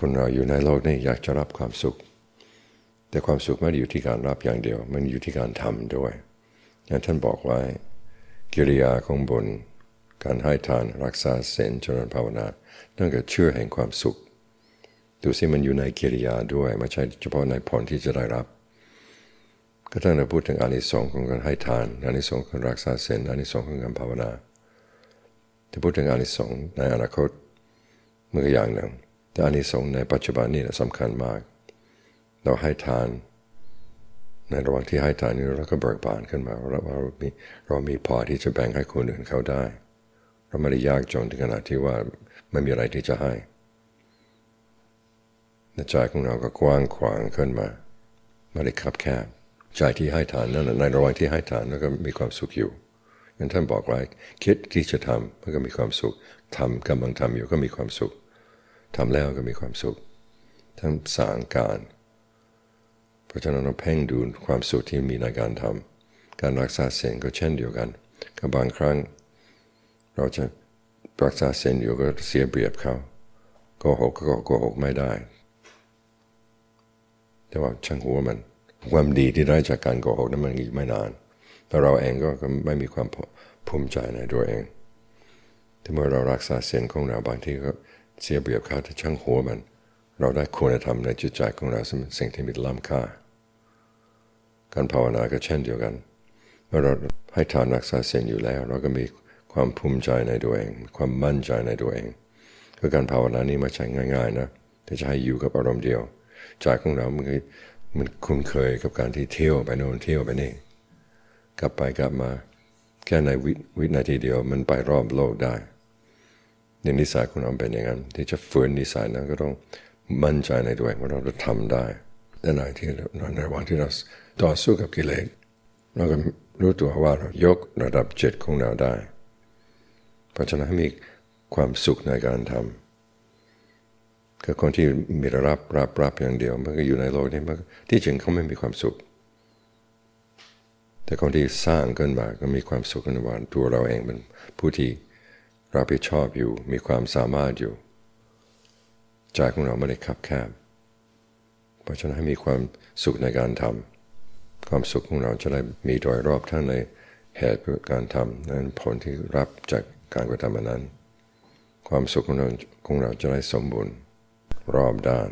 คนเราอยู่ในโลกนี้อยากจะรับความสุข แต่ความสุขไม่ได้อยู่ที่การรับอย่างเดียว มันอยู่ที่การทำด้วย อย่างท่านบอกไว้ กิริยาของบุญการให้ทานรักษาศีลเจริญภาวนานั่นก็เชื่อแห่งความสุข ดูสิมันอยู่ในกิริยาด้วยไม่ใช่เฉพาะในผลที่จะได้รับ ก็ท่านได้พูดถึงอานิสงส์ของการให้ทานอานิสงส์ของการรักษาศีลอานิสงส์ของการภาวนาถ้าพูดถึงอานิสงส์ในอนาคตมันก็อย่างหนึ่ง แต่อานิสงส์ในปัจจุบันนี่สำคัญมาก เราให้ทาน ในระหว่างที่ให้ทานนี้เราก็เบิกบานขึ้นมาว่าเรามีเรามีพอที่จะแบ่งให้คนอื่นเขาได้ เราไม่ได้ยากจนถึงขนาดที่ว่าไม่มีอะไรที่จะให้ใจของเราก็กว้างขวางขึ้นมาไม่ได้คับแคบใจที่ให้ทานนั้นในระหว่างที่ให้ทานแล้วก็มีความสุขอยู่อย่างท่านบอกไว้คิดที่จะทำมันก็มีความสุขทำกำลังทำอยู่ก็มีความสุข ทำแล้วก็มีความสุข ทั้งสางการ เพราะฉะนั้นเราเพ่งดูความสุขที่มีในการทำการรักษาเสียงก็เช่นเดียวกันก็บางครั้ง เราจะรักษาเสียงอยู่ก็เสียเปรียบเขาโกหกก็โกหกไม่ได้ แต่ว่าช่างหัวมัน ความดีที่ได้จากการโกหกนั้นมันอีกไม่นานแต่เราเองก็ไม่มีความภูมิใจในตัวเองที่เมื่อเรารักษาเสียงของเราบางทีก็ เสียเปรียบเขาแต่ช่างหัวมัน เราได้คุณธรรมในจิตใจของเราสิ่งที่มีล้ำค่า การภาวนาก็เช่นเดียวกันเมื่อเราให้ทานรักษาเสียงอยู่แล้ว เราก็มีความภูมิใจในตัวเอง ความมั่นใจในตัวเองคือการภาวนานี้ม่ใช่ง่าย ๆ นะที่จะให้อยู่กับอารมณ์เดียวใจของเรามันมันคุ้นเคยกับการที่เที่ยวไปโน่นเที่ยวไปนี่กลับไปกลับมา แค่ในวินาทีเดียวมันไปรอบโลกได้ ในนิสัยของเราเป็นอย่างนั้นที่จะฝืนนิสัยนั้นก็ต้องมั่นใจในตัวเองว่าเราจะทำได้แต่ในที่ในระหว่างที่เราต่อสู้กับกิเลสเราก็รู้ตัวว่าเรายกระดับจิตของเราได้ เพราะฉะนั้นให้มีความสุขในการทำคือคนที่มีรับรับรับอย่างเดียว มันก็อยู่ในโลกนี้มันที่จริงเขาไม่มีความสุข แต่คนที่สร้างขึ้นมาก็มีความสุขในวันตัวเราเองเป็นผู้ที่ รับผิดชอบอยู่มีความสามารถอยู่ใจของเราไม่ได้คับแคบ เพราะฉะนั้นให้มีความสุขในการทำความสุขของเราจะได้มีโดยรอบทั้งในเหตุเพื่อการทำนั้นผลที่รับจากการกระทำนั้น ความสุขของเราของเราจะได้สมบูรณ์รอบด้าน